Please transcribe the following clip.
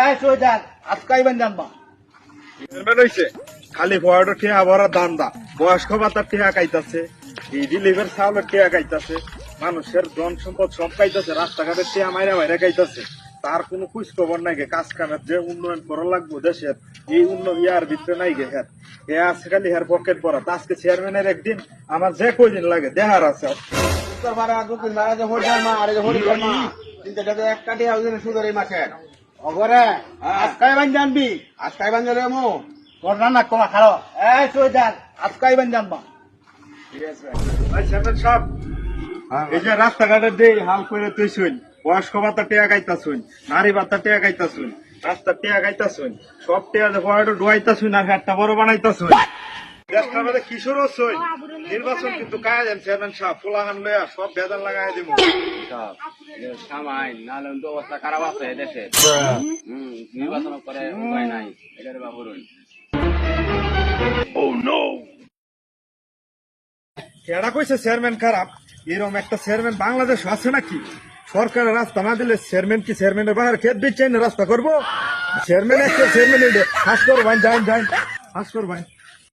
এই সোজার আজকাই বান জানবা চেয়ারম্যান হইছে। খালি টিয়া ভরা দান্দা। বয়স্ক ভাতার এই ডিলিভার চাউলের টিয়া খাইতাছে। মানুষের জন সম্পদ সব খাইতাছে। রাস্তাঘাটের টিয়া মাইরা মাইরা খাইতাছে। তার কোনো খোঁজ খবর নাই গে। কাজ কামের যে উন্নয়ন করা লাগবো দেশের এই উন্নয়ন ইয়ার ভিতরে নাই গে হ্যাঁ এ আছে খালি হ্যার পকেট তা আজকে চেয়ারম্যানের একদিন আমার যে কয়দিন লাগে দেহার আছে যে হোটেল মা আর যে হোটেল মা তিনটা এক কাটি হাউজের সুদের এই মাসের অগরে আজকাই বান জানবি আজকাই বান জানলে মো তোর রান্না কমা খালো। এই সোজার আজকাই বান জানবা সাহেব এই যে রাস্তাঘাটের দিয়ে হাল করে তুই শুন বয়স্ক ভাতা টিয়া গাইতাছুন নারী ভাতা টিয়া গাইতাছুন রাস্তা টিয়া গাইতাছুন সব টিয়া যে ফয়াটো ডুয়াইতাছুন আর একটা বড় বানাইতাছুন দেশটার মধ্যে কিশোর হচ্ছই নির্বাচন কিন্তু কায়া দেন চেয়ারম্যান সাহেব ফুলাহান লয়া সব বেদান লাগাই দিব সামাই নাহলে তো অবস্থা খারাপ আছে দেশে। নির্বাচন করে উপায় নাই এটার বাবুরুন কেডা কইছে চেয়ারম্যান খারাপ? এরকম একটা চেয়ারম্যান বাংলাদেশ আছে নাকি? সরকারের রাস্তা না দিলে চেয়ারম্যান কি চেয়ারম্যানের বাহার খেত দিচ্ছে না রাস্তা করব? চেয়ারম্যান একটা চেয়ারম্যান হাস করো ভাই যাই যাই ভাই।